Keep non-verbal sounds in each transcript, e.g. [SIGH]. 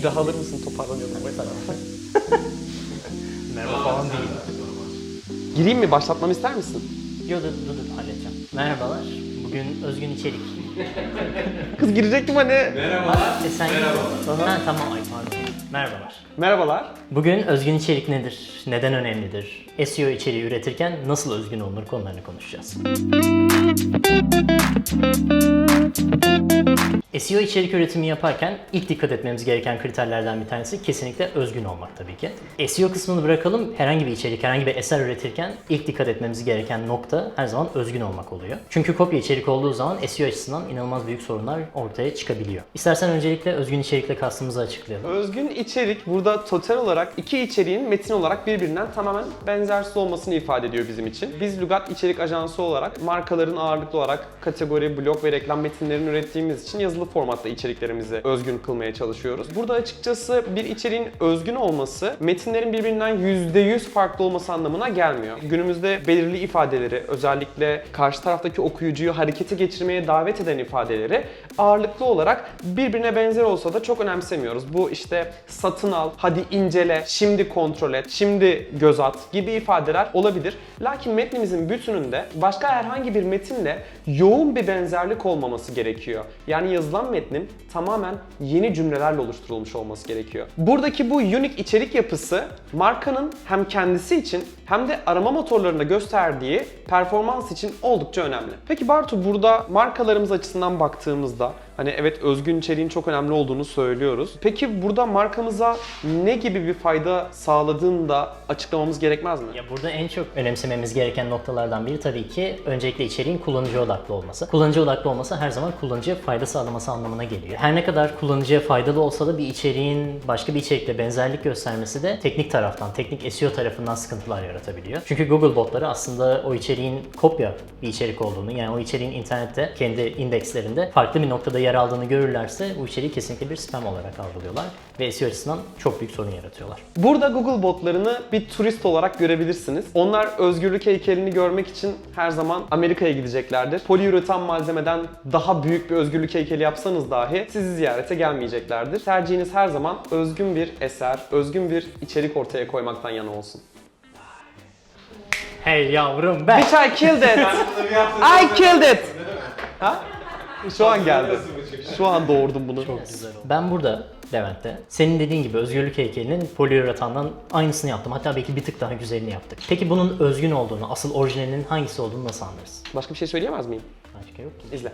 Bir daha alır mısın toparlanıyordum mesela. [LAUGHS] Merhaba falan değil. Gireyim mi? Başlatmamı ister misin? Yo dur dur dur halledeceğim. Merhabalar. Bugün özgün içerik. [LAUGHS] Kız girecektim hani. Ha, e sen Merhaba. Ha tamam ay pardon. Merhabalar. Merhabalar. Bugün özgün içerik nedir? Neden önemlidir? SEO içeriği üretirken nasıl özgün olunur konularını konuşacağız. SEO içerik üretimi yaparken ilk dikkat etmemiz gereken kriterlerden bir tanesi kesinlikle özgün olmak tabii ki. SEO kısmını bırakalım. Herhangi bir içerik, herhangi bir eser üretirken ilk dikkat etmemiz gereken nokta her zaman özgün olmak oluyor. Çünkü kopya içerik olduğu zaman SEO açısından inanılmaz büyük sorunlar ortaya çıkabiliyor. İstersen öncelikle özgün içerikle kastımızı açıklayalım. Özgün içerik burada total olarak iki içeriğin metin olarak birbirinden tamamen benzersiz olmasını ifade ediyor bizim için. Biz Lugat İçerik Ajansı olarak markaların ağırlıklı olarak kategori, blog ve reklam metinlerini ürettiğimiz için yazılı formatta içeriklerimizi özgün kılmaya çalışıyoruz. Burada açıkçası bir içeriğin özgün olması metinlerin birbirinden %100 farklı olması anlamına gelmiyor. Günümüzde belirli ifadeleri özellikle karşı taraftaki okuyucuyu harekete geçirmeye davet eden ifadeleri ağırlıklı olarak birbirine benzer olsa da çok önemsemiyoruz. Bu işte satın al, hadi incele, şimdi kontrol et, şimdi göz at gibi ifadeler olabilir. Lakin metnimizin bütününde başka herhangi bir metinle yoğun bir benzerlik olmaması gerekiyor. Yani yazılan metnin tamamen yeni cümlelerle oluşturulmuş olması gerekiyor. Buradaki bu unique içerik yapısı markanın hem kendisi için hem de arama motorlarında gösterdiği performans için oldukça önemli. Peki Bartu burada markalarımız açısından baktığımızda hani evet özgün içeriğin çok önemli olduğunu söylüyoruz. Peki burada markamıza ne gibi bir fayda sağladığını da açıklamamız gerekmez mi? Ya burada en çok önemsememiz gereken noktalardan biri tabii ki öncelikle içeriğin kullanıcı odaklı olması. Kullanıcı odaklı olması her zaman kullanıcıya fayda sağlaması anlamına geliyor. Her ne kadar kullanıcıya faydalı olsa da bir içeriğin başka bir içerikle benzerlik göstermesi de teknik taraftan, teknik SEO tarafından sıkıntılar yaratabiliyor. Çünkü Google botları aslında o içeriğin kopya bir içerik olduğunu, yani o içeriğin internette kendi indekslerinde farklı bir noktada yer aldığını görürlerse bu içeriği kesinlikle bir spam olarak algılıyorlar ve SEO açısından çok büyük sorun yaratıyorlar. Burada Google botlarını bir turist olarak görebilirsiniz. Onlar özgürlük heykelini görmek için her zaman Amerika'ya gideceklerdir. Poliüretan malzemeden daha büyük bir özgürlük heykeli yapsanız dahi sizi ziyarete gelmeyeceklerdir. Tercihiniz her zaman özgün bir eser, özgün bir içerik ortaya koymaktan yana olsun. Hey yavrum ben! Bitch I killed it! I killed it! Ha? Şu an geldi. Şu an doğurdum bunu. Ben burada Levent'te senin dediğin gibi özgürlük heykelinin poliüretandan aynısını yaptım. Hatta belki bir tık daha güzelini yaptık. Peki bunun özgün olduğunu, asıl orijinalinin hangisi olduğunu nasıl anlarız? Başka bir şey söyleyemez miyim? Başka yok ki. İzle.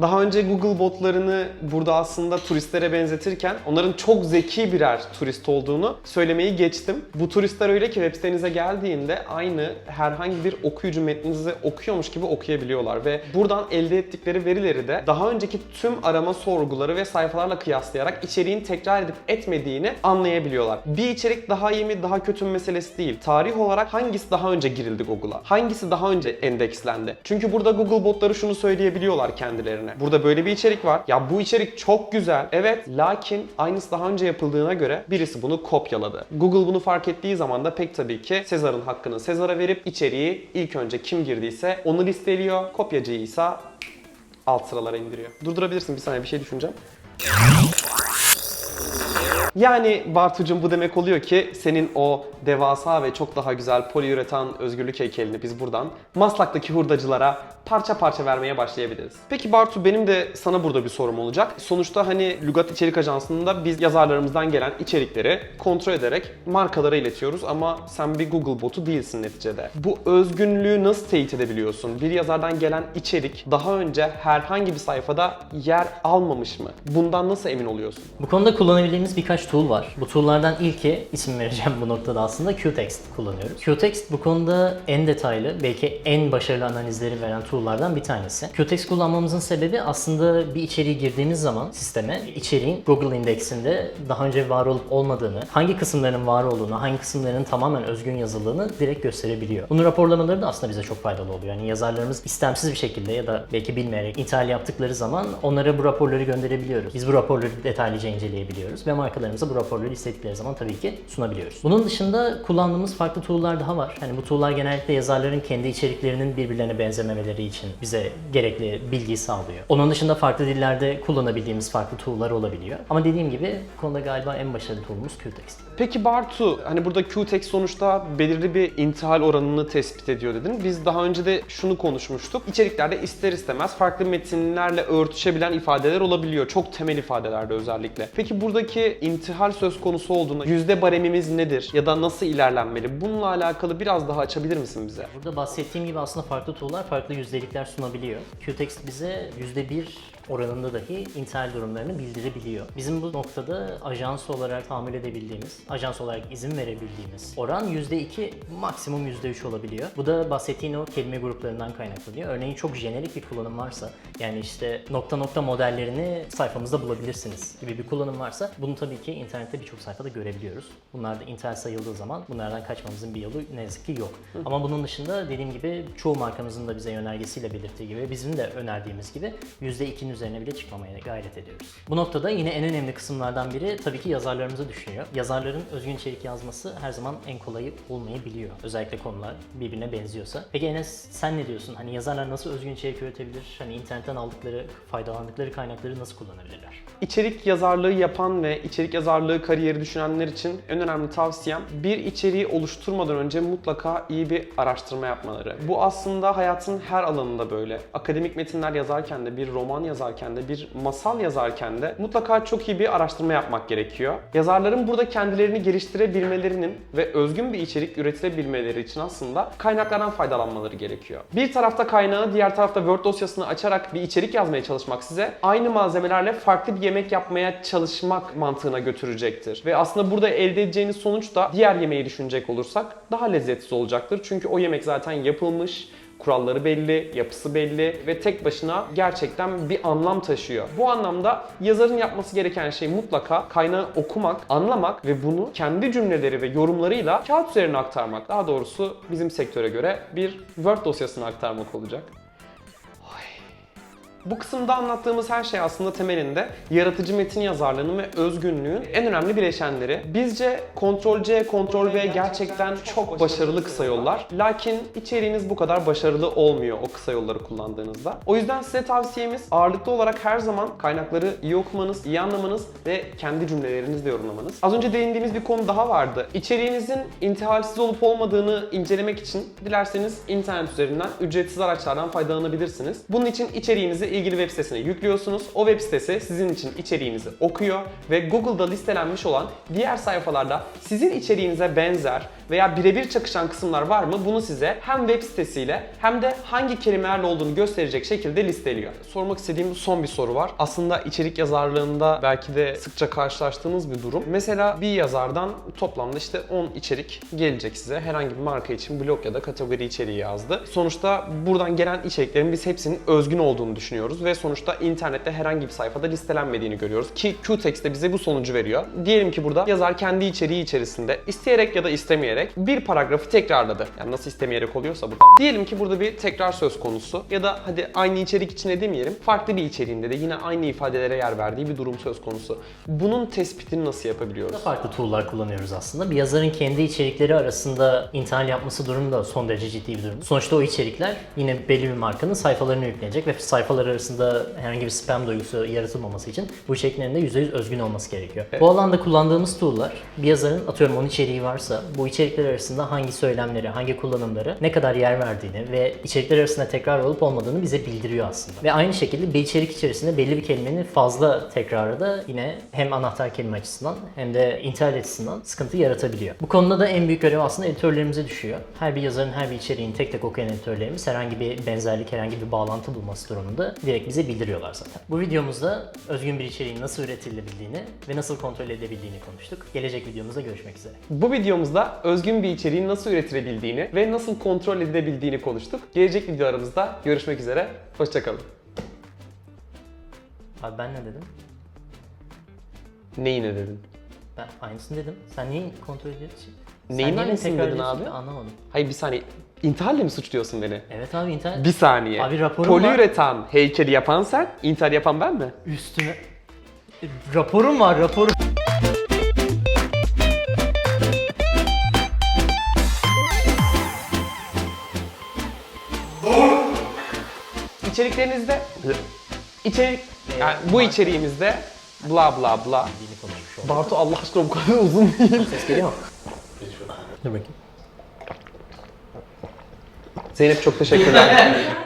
Daha önce Google botlarını burada aslında turistlere benzetirken onların çok zeki birer turist olduğunu söylemeyi geçtim. Bu turistler öyle ki web sitenize geldiğinde aynı herhangi bir okuyucu metninizi okuyormuş gibi okuyabiliyorlar ve buradan elde ettikleri verileri de daha önceki tüm arama sorguları ve sayfalarla kıyaslayarak içeriğin tekrar edip etmediğini anlayabiliyorlar. Bir içerik daha iyi mi daha kötü mü meselesi değil. Tarih olarak hangisi daha önce girildi Google'a? Hangisi daha önce endekslendi? Çünkü burada Google botları şunu söyleyebiliyorlar kendilerine. Burada böyle bir içerik var. Ya bu içerik çok güzel. Evet lakin aynısı daha önce yapıldığına göre birisi bunu kopyaladı. Google bunu fark ettiği zaman da pek tabii ki Sezar'ın hakkını Sezar'a verip içeriği ilk önce kim girdiyse onu listeliyor. Kopyacıyı ise alt sıralara indiriyor. Durdurabilirsin bir saniye bir şey düşüneceğim. Yani Bartucuğum bu demek oluyor ki senin o devasa ve çok daha güzel poliüretan özgürlük heykelini biz buradan Maslak'taki hurdacılara parça parça vermeye başlayabiliriz. Peki Bartu benim de sana burada bir sorum olacak. Sonuçta hani Lugat İçerik Ajansı'nda biz yazarlarımızdan gelen içerikleri kontrol ederek markalara iletiyoruz ama sen bir Google botu değilsin neticede. Bu özgünlüğü nasıl teyit edebiliyorsun? Bir yazardan gelen içerik daha önce herhangi bir sayfada yer almamış mı? Bundan nasıl emin oluyorsun? Bu konuda kullanabildiğimiz birkaç tool var. Bu tool'lardan ilki, isim vereceğim bu noktada aslında Qtext kullanıyoruz. Qtext bu konuda en detaylı, belki en başarılı analizleri veren tool'lardan bir tanesi. Qtext kullanmamızın sebebi aslında bir içeriği girdiğimiz zaman sisteme içeriğin Google indeksinde daha önce var olup olmadığını, hangi kısımların var olduğunu, hangi kısımların tamamen özgün yazıldığını direkt gösterebiliyor. Bunun raporlamaları da aslında bize çok faydalı oluyor. Yani yazarlarımız istemsiz bir şekilde ya da belki bilmeyerek ithal yaptıkları zaman onlara bu raporları gönderebiliyoruz. Biz bu raporları detaylıca inceleyebiliyoruz ve markalarımıza yazarlarımıza bu raporları istedikleri zaman tabii ki sunabiliyoruz. Bunun dışında kullandığımız farklı tool'lar daha var. Hani bu tool'lar genellikle yazarların kendi içeriklerinin birbirlerine benzememeleri için bize gerekli bilgiyi sağlıyor. Onun dışında farklı dillerde kullanabildiğimiz farklı tool'lar olabiliyor. Ama dediğim gibi konuda galiba en başarılı tool'umuz QText. Peki Bartu, hani burada QText sonuçta belirli bir intihal oranını tespit ediyor dedin. Biz daha önce de şunu konuşmuştuk. İçeriklerde ister istemez farklı metinlerle örtüşebilen ifadeler olabiliyor. Çok temel ifadelerde özellikle. Peki buradaki intihal söz konusu olduğunda yüzde baremimiz nedir? Ya da nasıl ilerlenmeli? Bununla alakalı biraz daha açabilir misin bize? Burada bahsettiğim gibi aslında farklı tool'lar farklı yüzdelikler sunabiliyor. QText bize %1 oranında dahi intihal durumlarını bildirebiliyor. Bizim bu noktada ajans olarak tahammül edebildiğimiz, ajans olarak izin verebildiğimiz oran %2, maksimum %3 olabiliyor. Bu da bahsettiğin o kelime gruplarından kaynaklanıyor. Örneğin çok jenerik bir kullanım varsa, yani işte nokta nokta modellerini sayfamızda bulabilirsiniz gibi bir kullanım varsa bunu tabii ki internette birçok sayfada görebiliyoruz. Bunlar da intihal sayıldığı zaman bunlardan kaçmamızın bir yolu ne yazık ki yok. Ama bunun dışında dediğim gibi çoğu markamızın da bize yönergesiyle belirttiği gibi bizim de önerdiğimiz gibi %2'nin üzerine bile çıkmamaya gayret ediyoruz. Bu noktada yine en önemli kısımlardan biri tabii ki yazarlarımıza düşüyor. Yazarların özgün içerik yazması her zaman en kolayı olmayabiliyor. Özellikle konular birbirine benziyorsa. Peki Enes sen ne diyorsun? Hani yazarlar nasıl özgün içerik üretebilir? Hani internetten aldıkları, faydalandıkları kaynakları nasıl kullanabilirler? İçerik yazarlığı yapan ve içerik yazarlığı kariyeri düşünenler için en önemli tavsiyem bir içeriği oluşturmadan önce mutlaka iyi bir araştırma yapmaları. Bu aslında hayatın her alanında böyle. Akademik metinler yazarken de, bir roman yazarken de, bir masal yazarken de mutlaka çok iyi bir araştırma yapmak gerekiyor. Yazarların burada kendilerini geliştirebilmelerinin ve özgün bir içerik üretilebilmeleri için aslında kaynaklardan faydalanmaları gerekiyor. Bir tarafta kaynağı, diğer tarafta Word dosyasını açarak bir içerik yazmaya çalışmak size aynı malzemelerle farklı bir yemek yapmaya çalışmak mantığına götürecektir. Ve aslında burada elde edeceğiniz sonuç da diğer yemeği düşünecek olursak daha lezzetli olacaktır. Çünkü o yemek zaten yapılmış, Kuralları belli, yapısı belli ve tek başına gerçekten bir anlam taşıyor. Bu anlamda yazarın yapması gereken şey mutlaka kaynağı okumak, anlamak ve bunu kendi cümleleri ve yorumlarıyla kağıt üzerine aktarmak. Daha doğrusu bizim sektöre göre bir Word dosyasına aktarmak olacak. Bu kısımda anlattığımız her şey aslında temelinde yaratıcı metin yazarlığının ve özgünlüğün en önemli bileşenleri. Bizce Ctrl C, Ctrl V gerçekten çok başarılı kısa yollar. Lakin içeriğiniz bu kadar başarılı olmuyor o kısa yolları kullandığınızda. O yüzden size tavsiyemiz ağırlıklı olarak her zaman kaynakları iyi okumanız, iyi anlamanız ve kendi cümlelerinizle yorumlamanız. Az önce değindiğimiz bir konu daha vardı. İçeriğinizin intihalsiz olup olmadığını incelemek için dilerseniz internet üzerinden ücretsiz araçlardan faydalanabilirsiniz. Bunun için içeriğinizi ilgili web sitesine yüklüyorsunuz. O web sitesi sizin için içeriğinizi okuyor ve Google'da listelenmiş olan diğer sayfalarda sizin içeriğinize benzer veya birebir çakışan kısımlar var mı bunu size hem web sitesiyle hem de hangi kelimelerle olduğunu gösterecek şekilde listeliyor. Sormak istediğim son bir soru var. Aslında içerik yazarlığında belki de sıkça karşılaştığımız bir durum. Mesela bir yazardan toplamda işte 10 içerik gelecek size. Herhangi bir marka için blog ya da kategori içeriği yazdı. Sonuçta buradan gelen içeriklerin biz hepsinin özgün olduğunu düşünüyoruz ve sonuçta internette herhangi bir sayfada listelenmediğini görüyoruz ki QText de bize bu sonucu veriyor. Diyelim ki burada yazar kendi içeriği içerisinde isteyerek ya da istemeyerek bir paragrafı tekrarladı. Yani nasıl istemeyerek oluyorsa burada. Diyelim ki burada bir tekrar söz konusu ya da hadi aynı içerik içine demeyelim farklı bir içeriğinde de yine aynı ifadelere yer verdiği bir durum söz konusu. Bunun tespitini nasıl yapabiliyoruz? Farklı tool'lar kullanıyoruz aslında. Bir yazarın kendi içerikleri arasında intihal yapması durumu da son derece ciddi bir durum. Sonuçta o içerikler yine belli bir markanın sayfalarına yüklenecek ve sayfalar arasında herhangi bir spam duygusu yaratılmaması için bu içeriklerin de %100 özgün olması gerekiyor. Bu alanda kullandığımız tool'lar bir yazarın atıyorum 10 içeriği varsa bu içerikler arasında hangi söylemleri, hangi kullanımları ne kadar yer verdiğini ve içerikler arasında tekrar olup olmadığını bize bildiriyor aslında. Ve aynı şekilde bir içerik içerisinde belli bir kelimenin fazla tekrarı da yine hem anahtar kelime açısından hem de intihal açısından sıkıntı yaratabiliyor. Bu konuda da en büyük görev aslında editörlerimize düşüyor. Her bir yazarın her bir içeriğini tek tek okuyan editörlerimiz herhangi bir benzerlik, herhangi bir bağlantı bulması durumunda direkt bize bildiriyorlar zaten. Bu videomuzda özgün bir içeriğin nasıl üretilebildiğini ve nasıl kontrol edebildiğini konuştuk. Gelecek videomuzda görüşmek üzere. Bu videomuzda özgün bir içeriğin nasıl üretilebildiğini ve nasıl kontrol edilebildiğini konuştuk. Gelecek videolarımızda görüşmek üzere. Hoşçakalın. Abi ben ne dedim? Neyi ne dedin? Ben aynısını dedim. Sen niye kontrol ediyorsun? Sen Neyin beni aynısını dedin abi? Anlamadım. Hayır bir saniye. İntihalle mi suçluyorsun beni? Evet abi internet Bir saniye. Abi raporum var. Poliüretan heykeli yapan sen, intihal yapan ben mi? üstüne... Raporum var raporum. İçeriklerinizde içerik yani bu içeriğimizde bla bla bla. Bartu Allah aşkına bu kadar uzun değil. Ses geliyor mu? Dur bakayım. Zeynep çok teşekkürler. [LAUGHS]